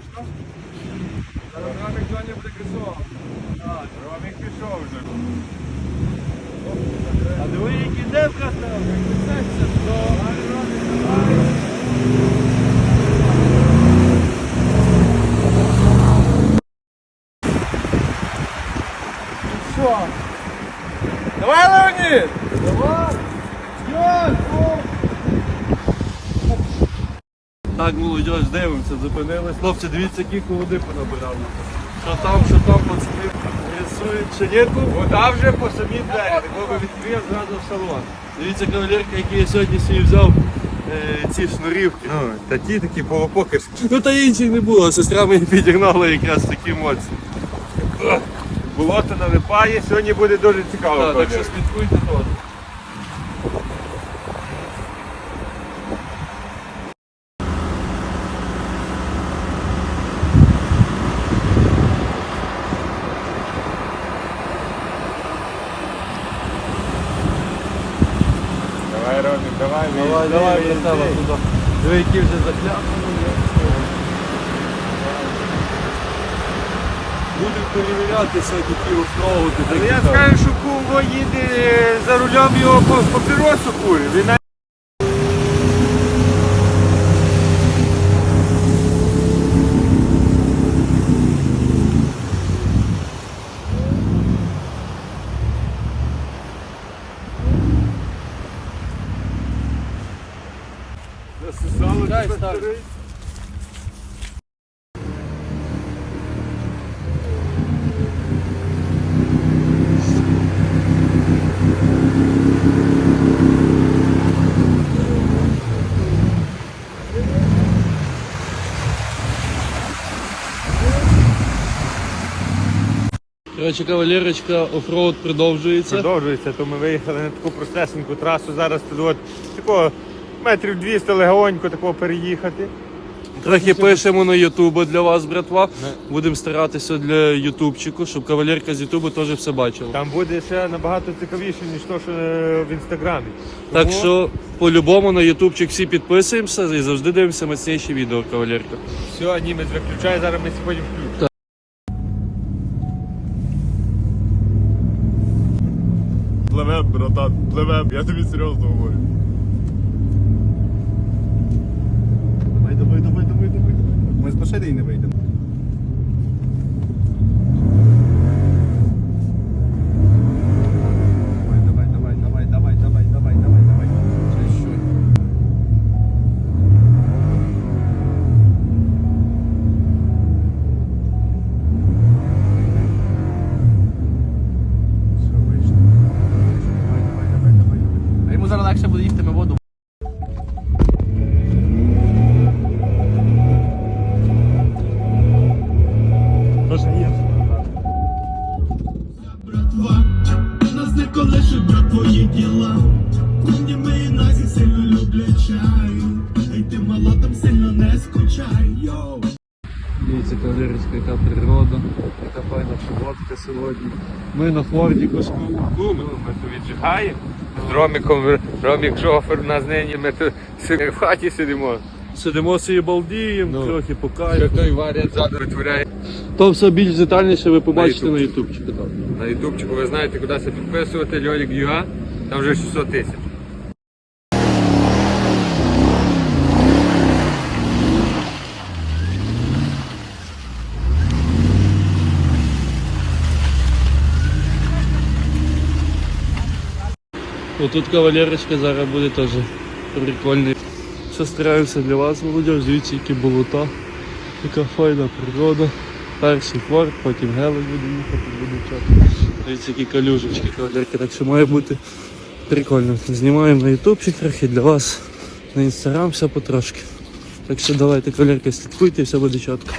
штучка. Зараз рамік Джоні буде кресував. Так. А диви, який де вкратав, як писеться. Ну Давай, Леонід! Так, молодь, дивимося, зупинились. Хлопці, дивіться, які води понабирали. Що там, що там, пацани рисують пшеніку. Вода вже по самій двері, такого відкрив зразу в салон. Дивіться, кавалерка, який я сьогодні собі взяв е, ці шнурівки. Ну, та ті такі полупокерські. Ну та інших не було, сестра мені підігнала якраз такі емоції. Болото налипає, сьогодні буде дуже цікаво. Так, так що слідкуйте теж. Давай, Ромік, давай, Давай, братава, туди. Диви, які вже закляпані. Будуть перевіряти сьогодні ті. Але я скажу, що куво їде за рулем його по папіросу курить. Ставь. старий. Коротше, кавалерочка, офроуд продовжується. Продовжується, то ми виїхали на таку простесеньку трасу. Зараз тут от такого метрів 200 легонько такого переїхати. Трохи пишемо на Ютубу для вас, братва. Будемо старатися для Ютубчику, щоб кавалерка з Ютубу теж все бачила. Там буде ще набагато цікавіше, ніж то, що е, в інстаграмі. Так що по-любому на Ютубчик всі підписуємося і завжди дивимося мацніші відео, кавалерка. все, німець виключає, зараз ми сьогодні включимо. Пливем, братан, пливем, я тобі серйозно говорю. Давай, давай. А йому зараз легше буде їхати на воду. Нас не твої діла. Кухні ми і назі сильно люблять чай. Ей ти мала там сильно не скучай, йоу. Дивіться, кавалерочка, яка природа, яка файна погодка сьогодні. Ми на Форді Ну, ми тут віджигаємо. З Роміком, Ромік шофер, у нас нині ми тут в хаті сидимо. Сидимо собі балдіємо, Ну. трохи по Що кайфу. той варять ззаду витворяє. То все більш детальніше ви побачите На ютубчику. так. На ютубчику ви знаєте, куди це підписувати, Льолік Юга, там вже 600 тисяч. Отут кавалерочка зараз буде теж прикольний. Все стараємося для вас, молодь, дивіться, які болота, яка файна природа. Перший форт, потім гелик буде їхати, буде чати. Дивіться, які калюжечки, кавалерки, так що має бути прикольно. Знімаємо на ютубчик трохи для вас, на інстаграм все потрошки. Так що давайте, кавалерки, слідкуйте, все буде чітко.